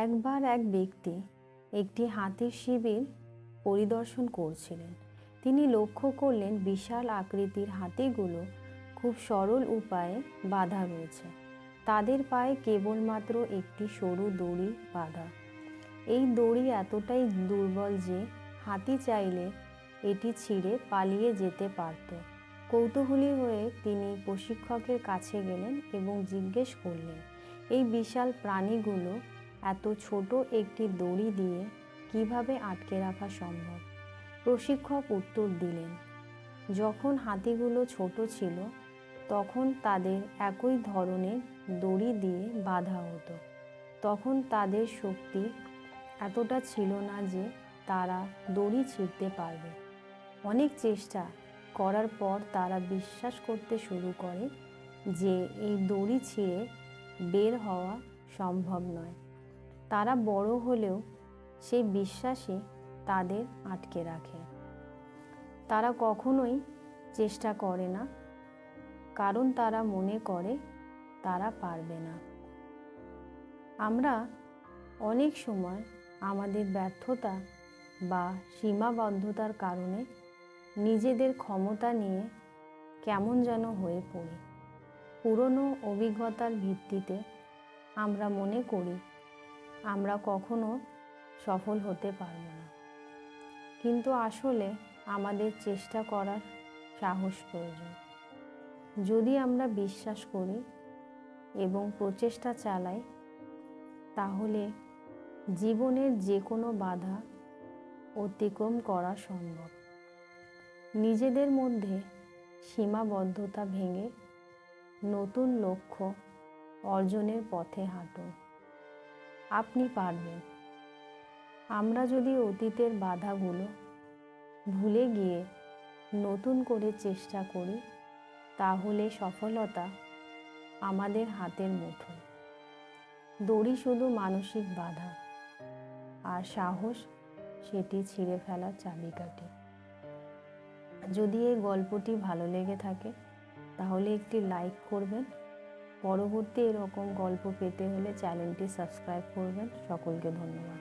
একবার এক ব্যক্তি একটি হাতির শিবির পরিদর্শন করছিলেন। তিনি লক্ষ্য করলেন বিশাল আকৃতির হাতিগুলো খুব সরল উপায়ে বাঁধা রয়েছে। তাদের পায়ে কেবলমাত্র একটি সরু দড়ি বাঁধা। এই দড়ি এতটাই দুর্বল যে হাতি চাইলে এটি ছিঁড়ে পালিয়ে যেতে পারত। কৌতূহলী হয়ে তিনি প্রশিক্ষকের কাছে গেলেন এবং জিজ্ঞেস করলেন, এই বিশাল প্রাণীগুলো এত ছোট একটি দড়ি দিয়ে কীভাবে আটকে রাখা সম্ভব? প্রশিক্ষক উত্তর দিলেন, যখন হাতিগুলো ছোট ছিল, তখন তাদের একই ধরনের দড়ি দিয়ে বাঁধা হতো। তখন তাদের শক্তি এতটা ছিল না যে তারা দড়ি ছিঁড়তে পারবে। অনেক চেষ্টা করার পর তারা বিশ্বাস করতে শুরু করে যে এই দড়ি ছিঁড়ে বের হওয়া সম্ভব নয়। তারা বড় হলেও সেই বিশ্বাসই তাদের আটকে রাখে। তারা কখনোই চেষ্টা করে না, কারণ তারা মনে করে তারা পারবে না। আমরা অনেক সময় আমাদের ব্যর্থতা বা সীমাবদ্ধতার কারণে নিজেদের ক্ষমতা নিয়ে কেমন যেন হয়ে পড়ি। পুরনো অভিজ্ঞতার ভিত্তিতে আমরা মনে করি আমরা কখনো সফল হতে পারব না। কিন্তু আসলে আমাদের চেষ্টা করার সাহস প্রয়োজন। যদি আমরা বিশ্বাস করি এবং প্রচেষ্টা চালাই, তাহলে জীবনের যে কোনো বাধা অতিক্রম করা সম্ভব। নিজেদের মধ্যে সীমাবদ্ধতা ভেঙে নতুন লক্ষ্য অর্জনের পথে হাঁটুন। আপনি পারবেন। আমরা যদি অতীতের বাধাগুলো ভুলে গিয়ে নতুন করে চেষ্টা করি, তাহলে সফলতা আমাদের হাতের মুঠোয়। দড়ি শুধু মানসিক বাধা, আর সাহস সেটি ছিঁড়ে ফেলার চাবিকাঠি। যদি এই গল্পটি ভালো লেগে থাকে, তাহলে একটি লাইক করবেন পরবর্তী এরকম গল্প পেতে হলে চ্যানেলটি সাবস্ক্রাইব করবেন। সকলকে ধন্যবাদ।